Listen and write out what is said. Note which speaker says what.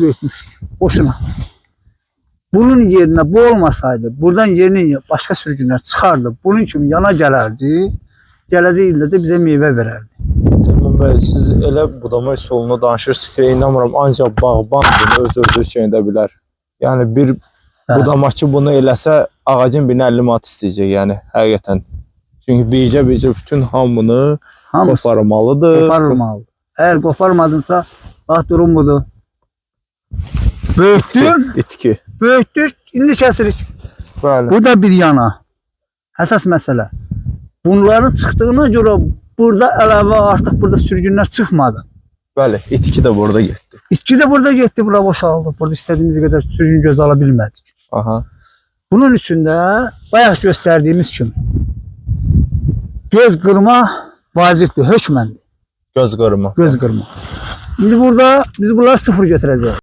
Speaker 1: büyütmüşük. Boşuna. Bunun yerine bu olmasaydı, buradan yeni başka sürgünler çıkardı. Bunun kimi yana gələrdi. Gələcək ildə də bizə meyvə verərdi.
Speaker 2: Teymur bəy, siz elə budama üsulunu danışırsınız ki, inanmıram ancaq bağban bunu öz özü üçün edə bilər. Yəni bir
Speaker 1: Hə.
Speaker 2: budamaçı bunu eləsə ağacın birini 50 manat istəyəcək, yəni həqiqətən. Çünki bircə-bircə bütün hamını
Speaker 1: Hamısı
Speaker 2: qoparmalıdır.
Speaker 1: qoparılmalı. Əgər qoparmadınsa, bax durum budur. Böyütdün,
Speaker 2: İtki.
Speaker 1: böyütdük, indi kəsirik.
Speaker 2: Bəli.
Speaker 1: Bu da bir yana. Əsas məsələ. Bunların çıxdığına görə burada əlavə artıq burada sürgünlər çıxmadı.
Speaker 2: Bəli, itki də burada getdi.
Speaker 1: İtki də burada getdi, bura boşaldı. Burada istədiyimiz qədər sürgün göz ala bilmədik.
Speaker 2: Aha.
Speaker 1: Bunun üçün də bayaq göstərdiyimiz kimi göz qırma vacibdir, hökməndir.
Speaker 2: Göz qırma.
Speaker 1: Göz qırma. İndi burada biz bunları sıfır götürəcəyik.